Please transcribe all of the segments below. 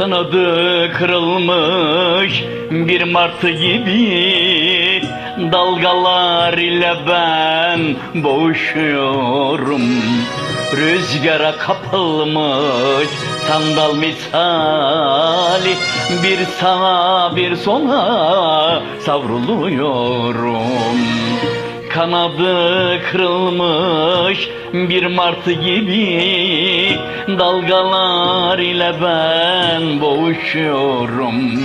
Kanadı kırılmış. Bir martı gibi Dalgalar ile ben boğuşuyorum. Rüzgara kapılmış sandal misali. Bir sağa bir sola savruluyorum Kanadı kırılmış bir martı gibi Dalgalar ile ben boğuşuyorum.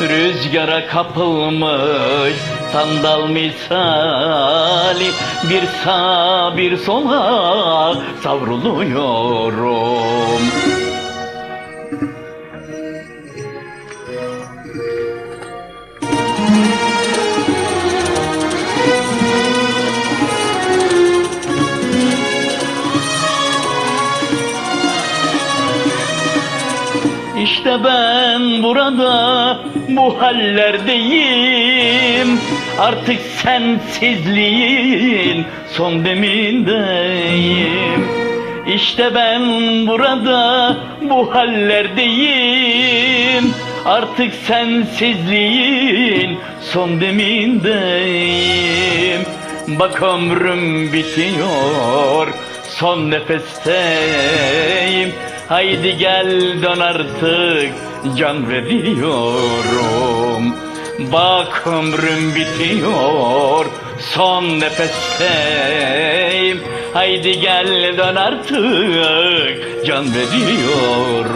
Rüzgara kapılmış sandal misali Bir sağa bir sola savruluyorum İşte ben burada bu hallerdeyim. Artık sensizliğin son demindeyim. İşte ben burada bu hallerdeyim. Artık sensizliğin son demindeyim. Bak ömrüm bitiyor son nefesteyim Haydi gel dön artık can veriyorum. Bak ömrüm bitiyor son nefesteyim. Haydi gel dön artık can veriyorum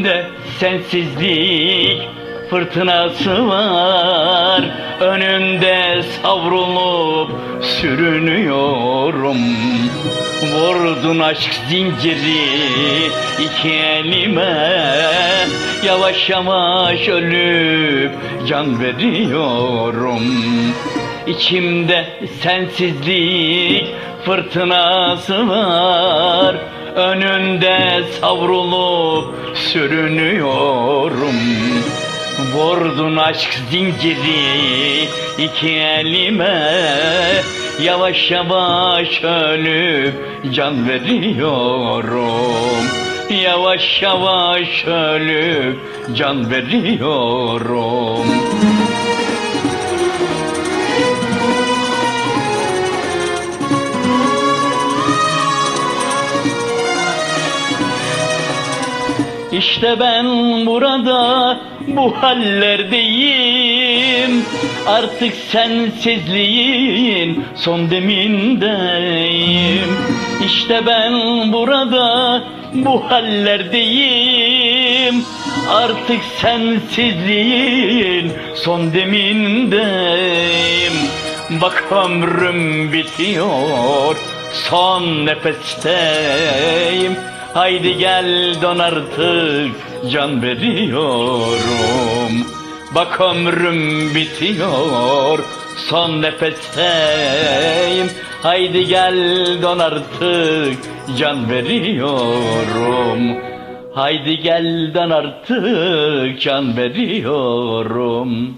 İçimde sensizlik fırtınası var. Önünde savrulup sürünüyorum. Vurdun aşk zinciri iki elime. Yavaş yavaş ölüp can veriyorum. İçimde sensizlik fırtınası var. Önünde savrulup sürünüyorum. Vurdun aşk zinciri iki elime. Yavaş yavaş ölüp can veriyorum. Yavaş yavaş ölüp can veriyorum İşte ben burada bu hallerdeyim. Artık sensizliğin son demindeyim. İşte ben burada bu hallerdeyim. Artık sensizliğin son demindeyim. Bak ömrüm bitiyor son nefesteyim Haydi gel dön artık can veriyorum. Bak ömrüm bitiyor son nefesteyim. Haydi gel dön artık can veriyorum. Haydi gel dön artık can veriyorum